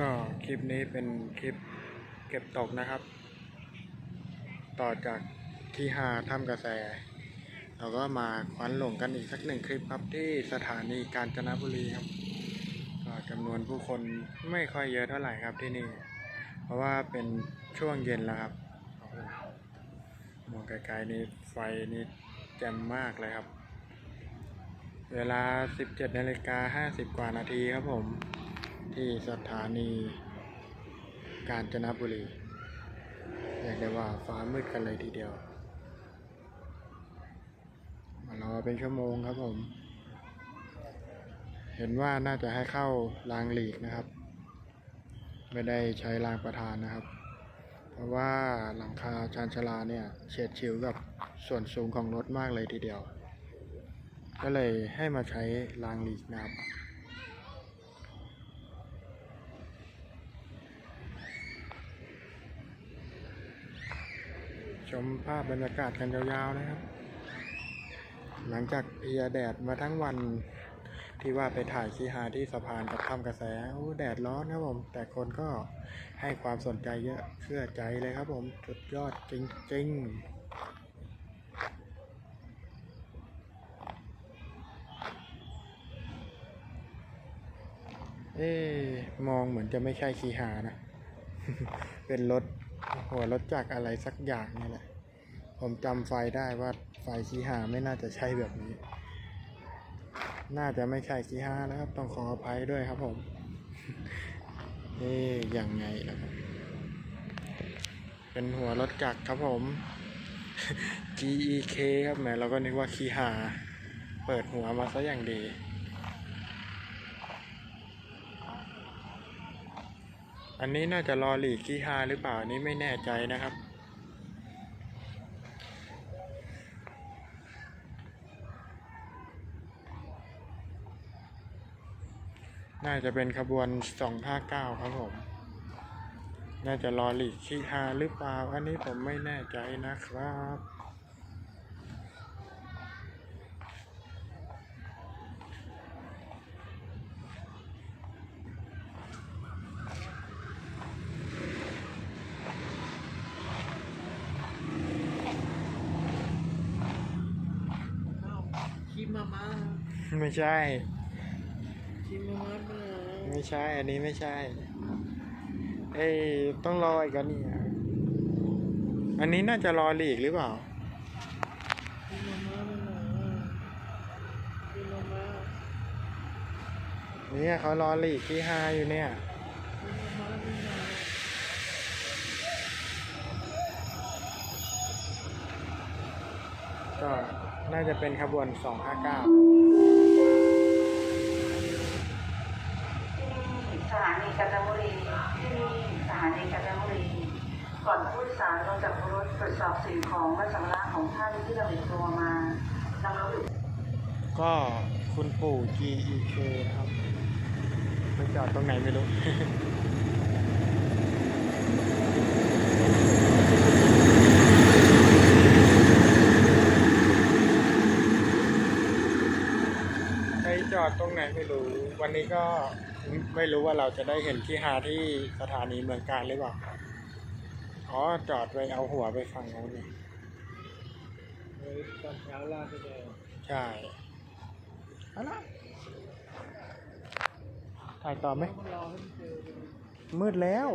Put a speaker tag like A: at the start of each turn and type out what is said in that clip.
A: ก็คลิปนี้เป็นคลิปเก็บตกนะครับ ต่อจากที่หาถ้ำกระแส เราก็มาควันหลงกันอีกสักหนึ่งคลิปครับที่สถานีกาญจนบุรีครับก็จำนวนผู้คนไม่ค่อยเยอะเท่าไหร่ครับที่นี่ เพราะว่าเป็นช่วงเย็นแล้วครับมองไกลๆนี่ไฟนี่แจ่มมากเลยครับ เวลา 17นาฬิกา50 กว่านาทีครับผม ที่สถานีกาญจนบุรีเรียกได้ว่าฟ้ามืดกันเลยทีเดียว มารอเป็นชั่วโมงครับผม เห็นว่าน่าจะให้เข้ารางหลีกนะครับ ไม่ได้ใช้รางประธานนะครับ เพราะว่าหลังคาชานชลาเนี่ยเฉียดฉิวกับส่วนสูงของรถมากเลยทีเดียว ก็เลยให้มาใช้รางหลีกนะครับ ชมภาพบรรยากาศกันยาวๆนะครับ หลังจากเพียแดดมาทั้งวันที่ว่าไปถ่ายคีหาที่สะพานกับถ้ำกระแสโอ้แดดร้อนครับผม แต่คนก็ให้ความสนใจเยอะเชื่อใจเลยครับผมสุดยอดจริงๆเอ๊ะมองเหมือนจะไม่ใช่คีหานะ เป็นรถ หัวรถจักรอะไรสักอย่างนี่แหละ ผมจำไฟได้ว่าไฟคีหาไม่น่าจะใช่แบบนี้ น่าจะไม่ใช่คีหานะครับ ต้องขออภัยด้วยครับผมนี่ยังไงนะครับ เป็นหัวรถจักรครับผม GEK ครับแหมเราก็นึกว่าคีหา เปิดหัวมาซะอย่างดี อันนี้น่าจะรอหลีกคีหาหรือเปล่านี้ไม่แน่ใจนะครับ น่าจะเป็นขบวน259ครับผม น่าจะรอหลีกคีฮาหรือเปล่า อันนี้ผมไม่แน่ใจนะครับ
B: ชิ มมาม่า
A: ไม่ใช่
B: ชิมมาม่าไปเลย
A: ไม่ใช่ อันนี้ไม่ใช่ เอ้ยต้องรออีกกันนี่ยอันนี้น่าจะรอหลีกหรือเปล่า
B: ชิมมาม่าไปเลยชิมมาม่า
A: เนี่ยเขารอหลีกที่ฮาอยู่เนี่ย
B: ชิมมาม่าไปเลย
A: ก็ น่าจะเป็นขบวน 259
C: สถานีกาญจนบุรีที่นี่สถานีกาญจนบุรี ก่อนผู้โดยสารลงจากรถตรวจสอบสิ่งของและสัมภาระของท่านที่เราติดตัวมานำรถอยู่
A: ก็คุณปู่ GEK นะครับไปจอดตรงไหนไม่รู้ จอดตรงไหนไม่รู้ วันนี้ก็ไม่รู้ว่าเราจะได้เห็นที่หาที่สถานีเมืองการหรือเปล่าอ๋อจอดไปเอาหัวไปฝั่งโน้นนี่
B: ยตอนเช้าลาไปเลย
A: ใช่เอาละถ่ายต่อไหม
B: มื
A: ด
B: แล้ว